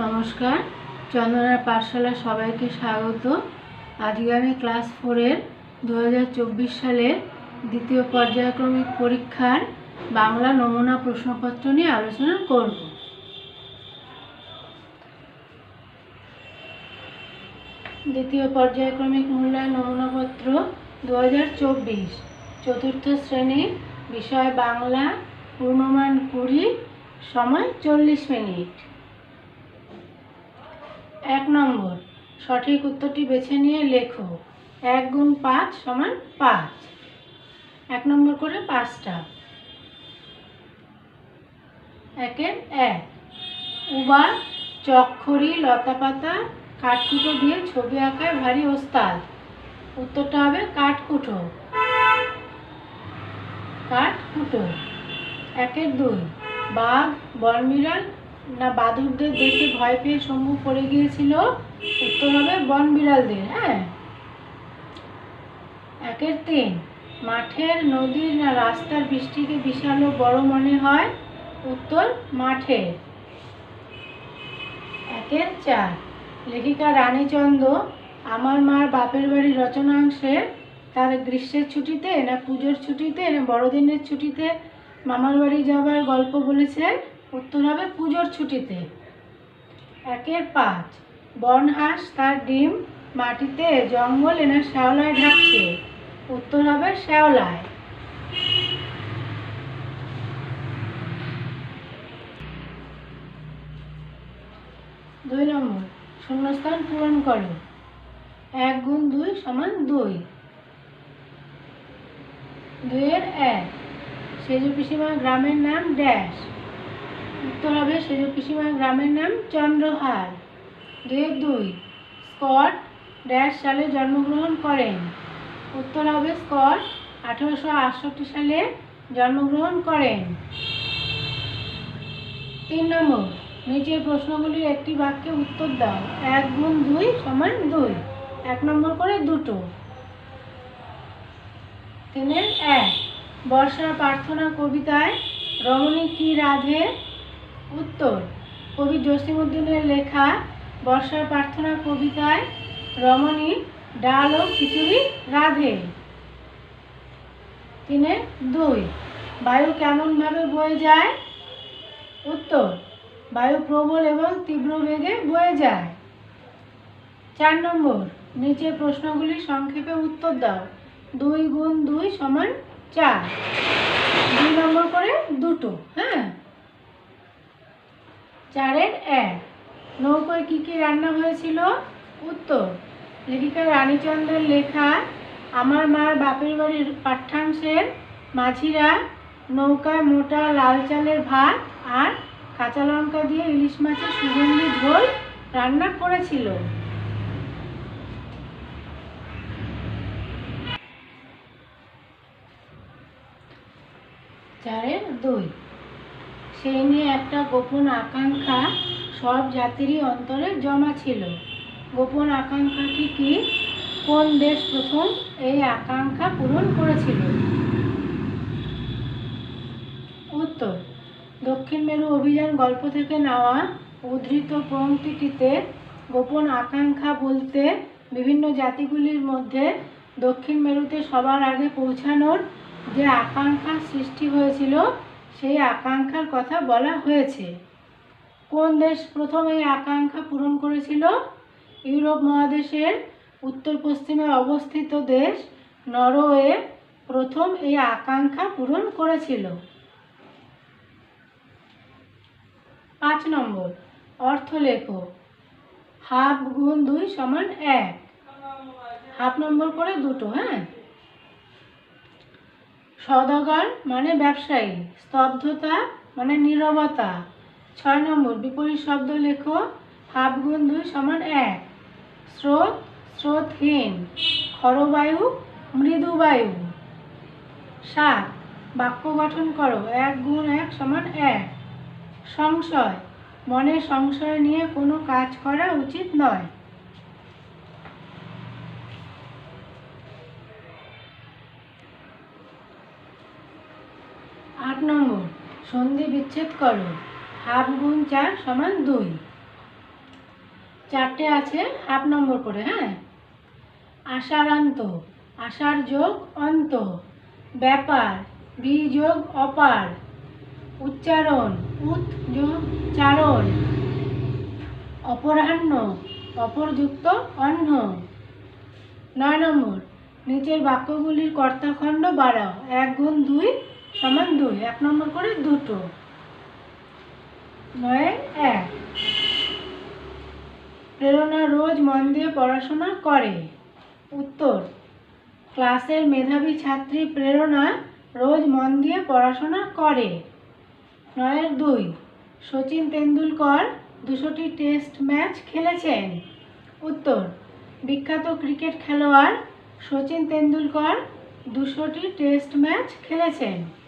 নমস্কার। চন্দনার পাঠশালা সবাইকে স্বাগত। আজকে আমি ক্লাস ফোরের দু হাজার চব্বিশ সালের দ্বিতীয় পর্যায়ক্রমিক পরীক্ষার বাংলা নমুনা প্রশ্নপত্র নিয়ে আলোচনা করব। দ্বিতীয় পর্যায়ক্রমিক মূল্যায়ন নমুনাপত্র দু হাজার চব্বিশ। চতুর্থ শ্রেণি, বিষয় বাংলা, পূর্ণমান কুড়ি, সময় চল্লিশ মিনিট। এক নম্বর। সঠিক উত্তরটি বেছে নিয়ে লেখো। এক গুণ পাঁচ সমান পাঁচ। এক নম্বর করে পাঁচটা। একের এক। উবা চক্ষরি লতাপাতা, কাঠকুটো দিয়ে ছবি আঁকায় ভারী ওস্তাদ। উত্তরটা হবে কাঠকুটো। কাঠকুটো। একের দুই। বাঘ, বনবিড়াল না বাদুরদের দেখে ভয় পেয়ে শম্ভু পড়ে গিয়েছিল। উত্তর হবে বন বিড়ালদের হ্যাঁ? একের তিন, মাঠের নদীর না রাস্তার বৃষ্টিকে বিশাল বড় মনে হয়? উত্তর, মাঠের। একের চার, লেখিকা রানীচন্দ্র, আমার মার বাপের বাড়ি রচনাংশে তার গ্রীষ্মের ছুটিতে না পুজোর ছুটিতে না বড়দিনের ছুটিতে মামার বাড়ি যাবার গল্প বলেছে উত্তর হবে পুজোর ছুটিতে। একের পাঁচ, বনহাঁস তার ডিম মাটিতে জঙ্গলে না শ্যাওলায় ঢাকছে। উত্তর হবে শ্যাওলায়। দুই নম্বর, শূন্যস্থান পূরণ করো। এক গুণ দুই সমান দুই। দুইয়ের এক, সেজু পিসিমার গ্রামের নাম ড্যাশ। উত্তর হবে সেজু পিসিমার গ্রামের নাম চন্দ্রহার। দুইয়ের দুই, স্কট ড্যাশ সালে জন্মগ্রহণ করেন। উত্তর হবে স্কট আঠেরোশো আটষট্টি সালে জন্মগ্রহণ করেন। তিন নম্বর, নিচের প্রশ্নগুলির একটি বাক্যে উত্তর দাও। এক গুণ দুই সমান দুই। এক নম্বর করে দুটো। তিনের এক, বর্ষা প্রার্থনা কবিতায় রমণী কি রাধে? উত্তর। কবি জসিমুদ্দিনের লেখা বর্ষা প্রার্থনা কবিতায় রমণী, ডাল ও খিচুড়ি, রাধে। তিনে দুই, বায়ু কেমনভাবে বয়ে যায়? উত্তর, বায়ু প্রবল এবং তীব্র বেগে বয়ে যায়। চার নম্বর, নিচে প্রশ্নগুলি সংক্ষেপে উত্তর দাও। দুই গুণ দুই সমান চার। দুই নম্বর করে দুটো হ্যাঁ? চারের এক। নৌকোয় কী কী রান্না হয়েছিল? উত্তর, লেখিকা রানীচন্দ্রের লেখা, আমার মার বাপের বাড়ির পাঠ্যাংশের মাঝিরা, নৌকায় মোটা লাল চালের ভাত আর কাঁচা লঙ্কা দিয়ে ইলিশ মাছের সুগন্ধি ঝোল রান্না করেছিল। চারের দুই। সেই নিয়ে একটা গোপন আকাঙ্ক্ষা সব জাতিরই অন্তরে জমা ছিল। গোপন আকাঙ্ক্ষাটি কি কোন দেশ প্রথম এই আকাঙ্ক্ষা পূরণ করেছিল? উত্তর, দক্ষিণ মেরু অভিযান গল্প থেকে নেওয়া উদ্ধৃত পংক্তিটিতে গোপন আকাঙ্ক্ষা বলতে বিভিন্ন জাতিগুলির মধ্যে দক্ষিণ মেরুতে সবার আগে পৌঁছানোর যে আকাঙ্ক্ষা সৃষ্টি হয়েছিল সেই আকাঙ্ক্ষার কথা বলা হয়েছে। কোন দেশ প্রথম এই আকাঙ্ক্ষা পূরণ করেছিল? ইউরোপ মহাদেশের উত্তর পশ্চিমে অবস্থিত দেশ নরওয়ে প্রথম এই আকাঙ্ক্ষা পূরণ করেছিল। পাঁচ নম্বর অর্থ লেখো হাফ গুণ দুই সমান এক। হাফ নম্বর করে দুটো হ্যাঁ? সদাগর মানে ব্যবসায়ী, স্তব্ধতা মানে নীরবতা। ছয় নম্বর, বিপরীত শব্দ লেখো হাফ গুণ দুই সমান এক। স্রোত, স্রোতহীন। খরবায়ু মৃদুবায়ু। সাত, বাক্য গঠন করো, এক গুণ এক সমান এক। সংশয়, মনে সংশয় নিয়ে কোনো কাজ করা উচিত নয়। আট নম্বর। সন্ধি বিচ্ছেদ করো। হাফ গুণ চার সমান দুই। চারটে আছে, হাফ নম্বর করে হ্যাঁ? আশারান্ত, আশার যোগ অন্ত। ব্যাপার, বি যোগ অপার। উচ্চারণ উত যোগ চারণ। অপরাহ্ন, অপরযুক্ত অন্ন নয় নম্বর, নিচের বাক্যগুলির কর্তাখণ্ড বাড়াও। এক গুণ দুই সমান দুই, এক নম্বর করে দুটো। নয়, এক। প্রেরণা রোজ মন দিয়ে পড়াশোনা করে। উত্তর, ক্লাসের মেধাবী ছাত্রী প্রেরণা রোজ মন দিয়ে পড়াশোনা করে। নয়ের দুই, সচিন তেন্ডুলকর দুশোটি টেস্ট ম্যাচ খেলেছেন। উত্তর, বিখ্যাত ক্রিকেট খেলোয়াড় সচিন তেন্ডুলকর দুশোটি টেস্ট ম্যাচ খেলেছেন।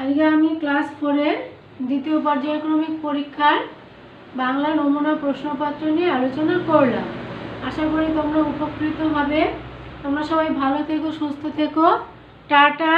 আজকে আমি ক্লাস ফোরের দ্বিতীয় পর্যায়ক্রমিক পরীক্ষার বাংলা নমুনা প্রশ্নপত্র নিয়ে আলোচনা করলাম। আশা করি তোমরা উপকৃত হবে। তোমরা সবাই ভালো থেকো, সুস্থ থেকো। টাটা।